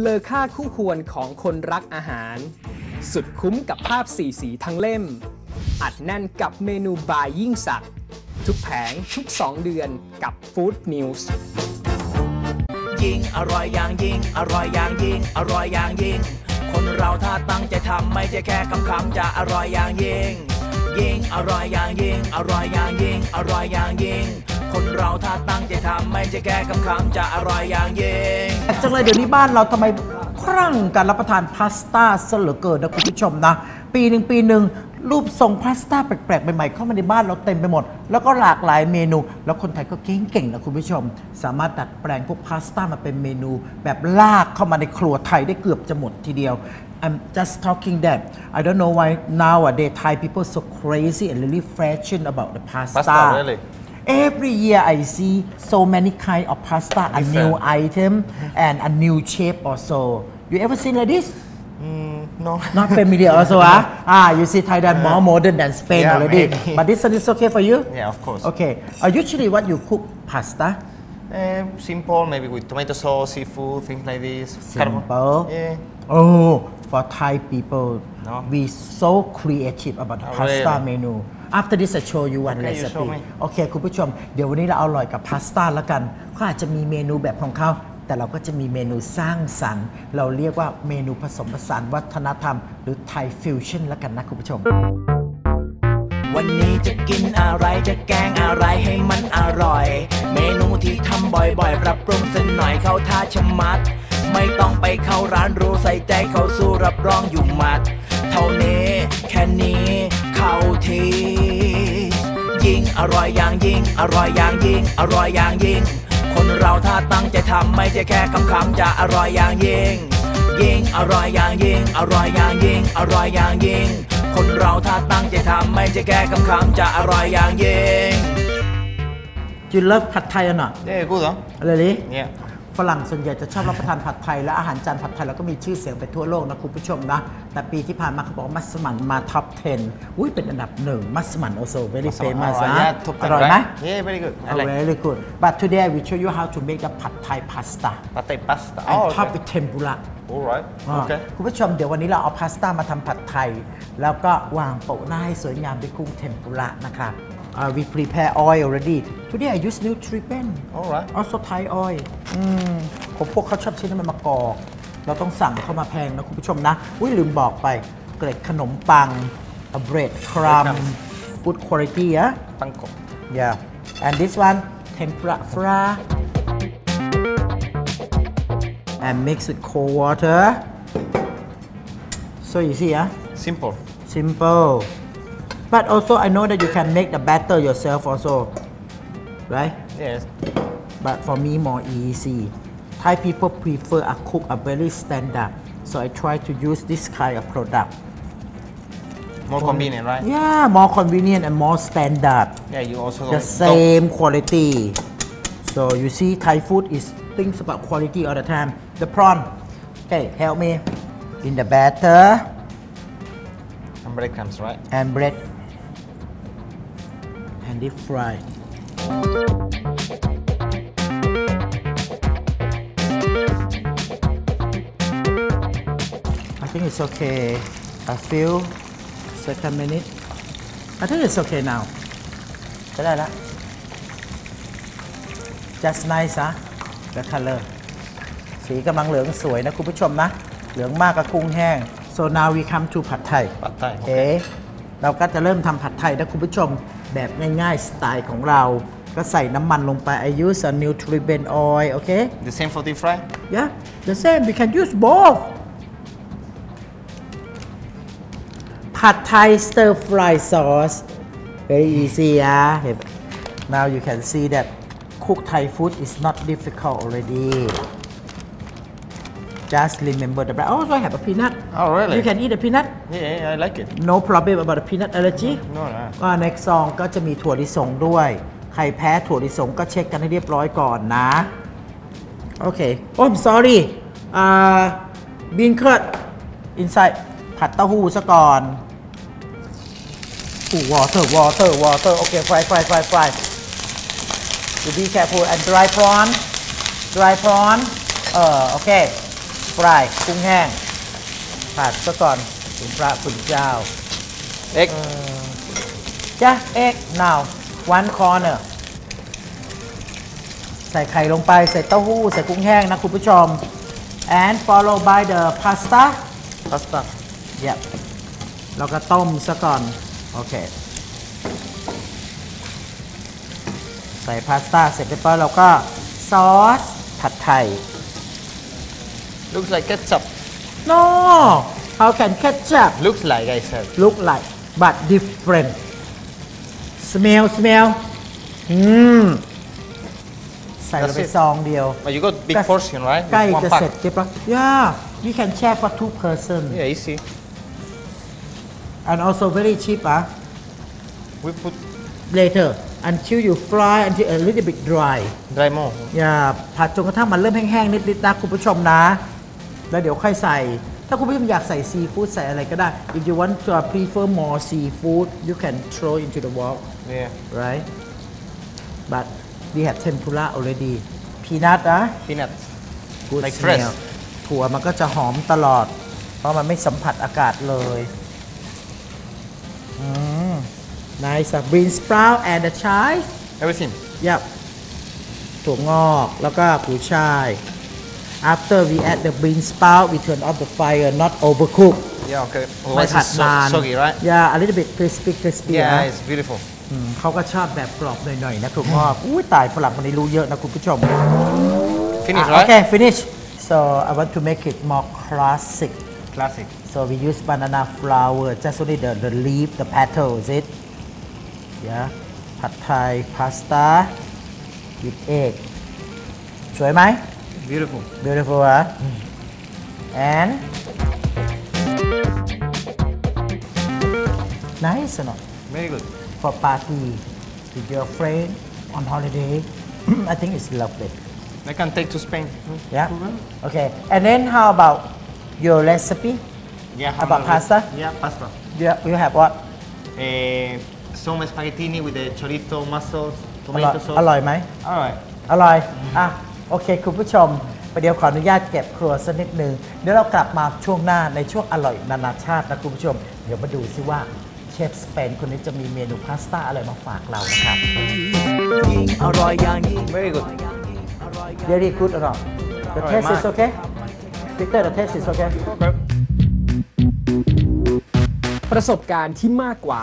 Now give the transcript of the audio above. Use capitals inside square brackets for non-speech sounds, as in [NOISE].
เลอค่าคู่ควรของคนรักอาหาร สุดคุ้มกับภาพสีสีทั้งเล่ม อัดแน่นกับเมนูบายยิ่งสักทุกแผง ทุก 2 เดือนกับฟู้ดนิวส์ยิ่งอร่อยอย่างยิ่ง อร่อยอย่างยิ่งอร่อยอย่างยิ่งคนเราถ้าตั้งใจทำไม่ใช่แค่คำคำจะอร่อยอย่างยิ่งยิ่งอร่อยอย่างยิ่งอร่อยอย่างยิ่งอร่อยอย่างยิ่งคนเราถ้าตั้งใจทำไม่ใช่แค่คำคำจะอร่อยอย่างยิ่งกจังเลยเดี๋ยวนี้บ้านเราทำไมครั่งการรับประทานพาสต้าซะเหลือเกินนะคุณผู้ชมนะปีหนึ่งปีหนึ่งรูปทรงพาสต้าแปลกๆใหม่ๆเข้ามาในบ้านเราเต็มไปหมด แล้วก็หลากหลายเมนู แล้วคนไทยก็เก่งๆนะคุณผู้ชม สามารถดัดแปลงพวกพาสต้ามาเป็นเมนู แบบลากเข้ามาในครัวไทยได้เกือบจะหมดทีเดียว I'm just talking that I don't know why nowadays Thai people so crazy and really fashion about the pasta, pasta really? Every year I see so many kind of pasta, a new item mm-hmm. and a new shape so. You ever seen like this? Mm, no. Not familiar also, [LAUGHS] ah? Ah, you see Thailand more modern than Spain Yeah, already. maybe. But this one is okay for you? Yeah, of course. Okay. Uh, usually what you cook pasta, eh, simple, maybe with tomato sauce, seafood, things like this. simple. Yeah. Oh, for Thai people, No. we so creative about the Oh, pasta really? menu. After this, I show you one Okay, recipe. โอเคคุณผู้ชมเดี๋ยววันนี้เราเอาอร่อยกับพาสต้าแล้วกันเขาอาจจะมีเมนูแบบของเขาแต่เราก็จะมีเมนูสร้างสรรค์ เราเรียกว่าเมนูผสมผสานวัฒนธรรม หรือไทยฟิวชั่นแล้วกันนะ คุณผู้ชม วันนี้จะกินอะไร จะแกงอะไรให้มันอร่อย เมนูที่ทำบ่อย ๆ ปรับปรุงสักหน่อยเข้าท่าชะมัดไม่ต้องไปเข้าร้านรู้ใส่ใจเขาสู้รับรองอยู่หมัดเท่านี้ แค่นี้ เข้าที ยิ่งอร่อยอย่างยิ่งอร่อยอย่างยิ่ง อร่อยอย่างยิ่ง คนเราถ้าตั้งใจทำไม่ใช่แค่คำคำจะอร่อยอย่างยิ่งยิ่งอร่อยอย่างยิ่งอร่อยอย่างยิ่งอร่อยอย่างยิ่งคนเราถ้าตั้งใจทำไม่ใช่แค่คำคำจะอร่อยอย่างยิ่ง You love ผัดไทย or not? Yeah, กูเหรออะไรลิเนี่ยฝรั่งส่วนใหญ่จะชอบรับประทานผัดไทยและอาหารจานผัดไทยแล้วก็มีชื่อเสียงไปทั่วโลกนะคุณผู้ชมนะ แต่ปีที่ผ่านมาเขาบอกามัสมั่นมาท็อป 10 อุ้ยเป็นอันดับหนึ่งมัสมั่นโอโซเวลี่เฟมัสนะอร่อยไหมเย้ h very กู o d I อ i k e Very but today we show you how to make the pad Thai pasta p a t a i pasta. and top with tempura a l right. Okay. คุณผู้ชมเดี๋ยววันนี้เราเอาพาสต้ามาทำผัดไทย แล้วก็วางโปะหน้าให้สวยงามด้วยกุ้งเทมปุระนะครับ uh, we prepare oil already today I use n e w t r i p e n alright l also Thai oil อ m มผมพวกเขาชอบใช้น้ำมันมะกอก เราต้องสั่งเข้ามาแพงนะคุณผู้ชมนะอุ้ยลืมบอกไป เกล็ดขนมปัง a bread crumb good quality อะปังกบ yeah and this one tempura fra and mix with cold water so easy อะ simple simple But also, I know that you can make the batter yourself also, right? Yes. But for me, more easy. Thai people prefer a cook a very standard, so I try to use this kind of product. More convenient, right? Yeah, more convenient and more standard. Yeah, you also the same quality. So you see, Thai food is thinks about quality all the time. The prawn. Okay, help me. In the batter. And breadcrumbs, right? And bread and deep fried I think it's okay a few second minute I think it's okay now ก็ได้ละ just nice นะ the color สีกำลังเหลืองสวยนะคุณผู้ชมนะ เหลืองมากกับกุ้งแห้ง so now we come to ผัดไทยผัดไทยโอเคเราก็จะเริ่มทำผัดไทยนะคุณผู้ชมแบบง่าย ๆ สไตล์ของเรา ก็ใส่น้ำมันลงไป I use a n e w t r i b e n oil okay The same for deep fry yeah the same we can use both ผัดไทย stir fry sauce very easy อ่ะ now you can see that cook Thai food is not difficult already just remember the b r e a d I Also, have a peanut. Oh, really? You can eat a peanut. Yeah, yeah I like it. No problem about the peanut allergy. No, no. ก็ในซองก็จะมีถั่วลิสงด้วยใครแพ้ถั่วลิสงก็เช็คกันให้เรียบร้อยก่อนนะโอเคโอ้ I'm sorry อ่าบินเคิร์ด inside ผัดเต้าหู้ซะก่อนอู้ water water water โอเคไฟไฟไฟไฟ y fry to be careful and dry prawn dry prawn เออโอเคฟรายกุ้งแห้ง ผัดซะก่อนคุณพระคุณเจ้าเอ็กจ้ะเอ็กนาววันคอเนอร์ใส่ไข่ลงไป ใส่เต้าหู้ใส่กุ้งแห้งนะคุณผู้ชม and follow by the pasta pasta yep แล้วก็ต้มซะก่อนโอเคใส่พาสต้าเสร็จเรียบร้อยเราก็ ซอสผัดไทย Looks like ketchup. No, how can ketchup Looks like I said. look like but different? Smell, smell. อืมใส่ลงไปซองเดียว But you got big portion, right? ใกล้จะเสร็จเก็บแล้ว Yeah we can share for two person Yeah, easy. and also very cheap อ่ะ We put later until you fry until a little bit dry dry more. อย่าผัดจนกระทั่งมันเริ่มแห้งๆนิดๆนะคุณผู้ชมนะแล้วเดี๋ยวค่อยใส่ ถ้าคุณผู้ชมอยากใส่ซีฟู้ดใส่อะไรก็ได้ if you want to prefer more seafood you can throw into the wok Yeah. right but we have tempura already peanut นะ Peanuts. good Like fresh. smell ถั่วมันก็จะหอมตลอด เพราะมันไม่สัมผัสอากาศเลยอืม nice uh, bean sprout and the chive Everything. yep ถั่วงอกแล้วก็กุยช่าย after we add the bean sprout we turn off the fire not overcook yeah okay ไม่ผัดนาน soggy right yeah a little bit crispy crispy yeah r it's g h i t beautiful เขาก็ชอบแบบกรอบหน่อยๆ นะคุณพ่ออุ้ยตายฝรั่งคนนี้รู้เยอะนะ คุณผู้ชม finish right okay finish so I want to make it more classic classic so we use banana flour just only the the leaf the petal is it yeah ผัดไทยพาสต้า with egg สวยไหม Beautiful. Beautiful, huh? And? Nice or not? Very good. For party, with your friend, on holiday, [CLEARS THROAT] I think it's lovely. I can take to Spain. Yeah? Okay. And then how about your recipe? Yeah. About pasta? Yeah, pasta. Yeah, you have what? Uh, some spaghetti with the chorizo, mussels, tomato sauce. อร่อยไหมอร่อยอร่อย mm-hmm. Ah. โอเคคุณผู้ชมประเดี๋ยวขออนุญาตเก็บครัวสักนิดนึงเดี๋ยวเรากลับมาช่วงหน้าในช่วงอร่อยนานาชาตินะคุณผู้ชมเดี๋ยวมาดูซิว่าเชฟสเปนคนนี้จะมีเมนูพาสต้าอะไรมาฝากเรานะครับอร่อยอย่างนี้ very good very good อร่อย the taste is okay Victor the taste is okay ประสบการณ์ที่มากกว่า